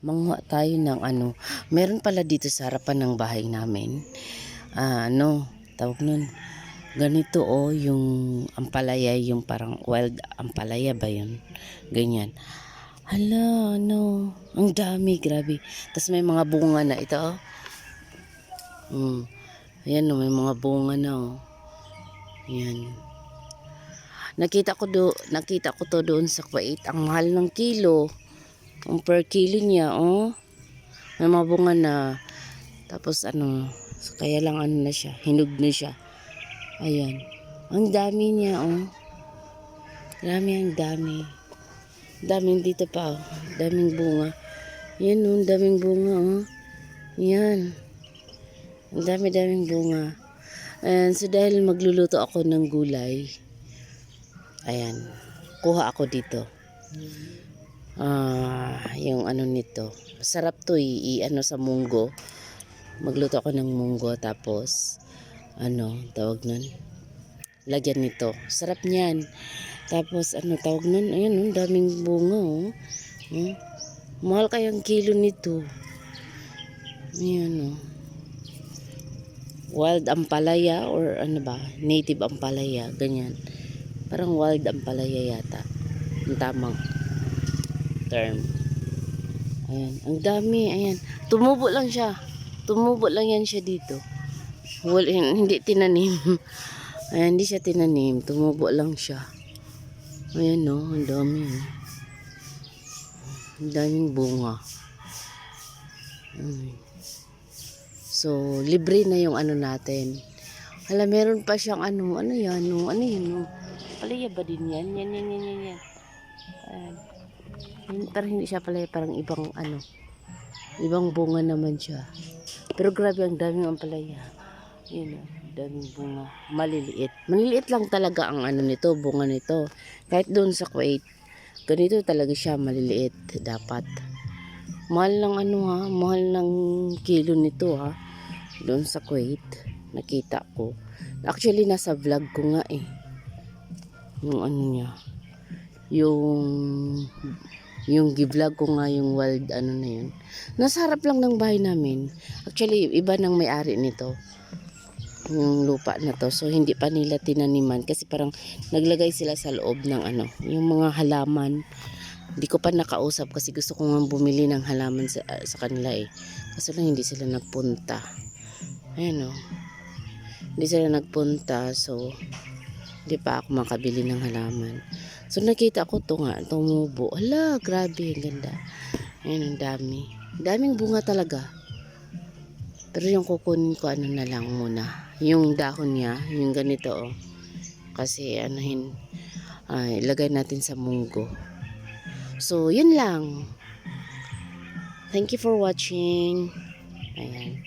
Manguha tayo ng ano. Meron pala dito sa harapan ng bahay namin. Ah, ano, tawag nun. Ganito oh, yung ampalaya, yung parang wild ampalaya ba yun? Ganyan. Hala, ano, ang dami, grabe. Tapos may mga bunga na ito oh. Mm. Ayan oh, may mga bunga na oh. Ayan. Nakita ko do, nakita ko to doon sa Kuwait. Ang mahal ng kilo. Ang per niya, oh. May mga bunga na. Tapos ano, kaya lang ano na siya, hinog na siya. Ayan. Ang dami niya, oh. Dami, ang dami. Daming dito pa, oh. Daming bunga. Yan, oh, daming bunga, oh. Yan. Ang dami-daming bunga. And so dahil magluluto ako ng gulay, ayan, kuha ako dito. Ah, yung ano nito. Sarap to i, i- ano sa munggo. Magluto ako ng munggo tapos ano, tawag nun? Lagyan nito. Sarap niyan. Tapos ano tawag nun? Ayan, oh, daming bunga oh. Hmm? Mahal kayang kilo nito. Ayan oh. Wild ampalaya or ano ba? Native ampalaya, ganyan. Parang wild ampalaya yata. Ang tamang term. Ayan. Ang dami. Ayan. Tumubo lang siya. Tumubo lang yan siya dito. Wal, hindi tinanim. Ayan, hindi siya tinanim. Tumubo lang siya. Ayan no. Ang dami. Ang daming bunga. So, libre na yung ano natin. Hala, meron pa siyang ano, ano yan, no, ano yan, no. Palaya ba din yan? Yan, yan, yan, yan, yan. Ayan. Parang hindi siya palaya, parang ibang ano. Ibang bunga naman siya. Pero grabe, ang daming ang palaya. Yun, oh, daming bunga. Maliliit. Maliliit lang talaga ang ano nito, bunga nito. Kahit doon sa Kuwait, ganito talaga siya, maliliit. Dapat. Mahal ng ano ha, mahal ng kilo nito ha. Doon sa Kuwait, nakita ko. Actually, nasa vlog ko nga eh. Yung ano niya. Yung yung gi-vlog ko nga yung wild ano na yun. Nasa harap lang ng bahay namin. Actually, iba nang may-ari nito. Yung lupa na to. So, hindi pa nila tinaniman. Kasi parang naglagay sila sa loob ng ano, yung mga halaman. Hindi ko pa nakausap kasi gusto ko nga bumili ng halaman sa, sa kanila eh. Kaso lang hindi sila nagpunta. Ayan o. Hindi sila nagpunta so hindi pa ako makabili ng halaman. So nakita ko to nga, tumubo. Hala, grabe, ang ganda. Ayan, ang dami. Daming bunga talaga. Pero yung kukunin ko ano na lang muna. Yung dahon niya, yung ganito oh. Kasi anuhin, ay, ilagay natin sa munggo. So, yun lang. Thank you for watching. Ayan.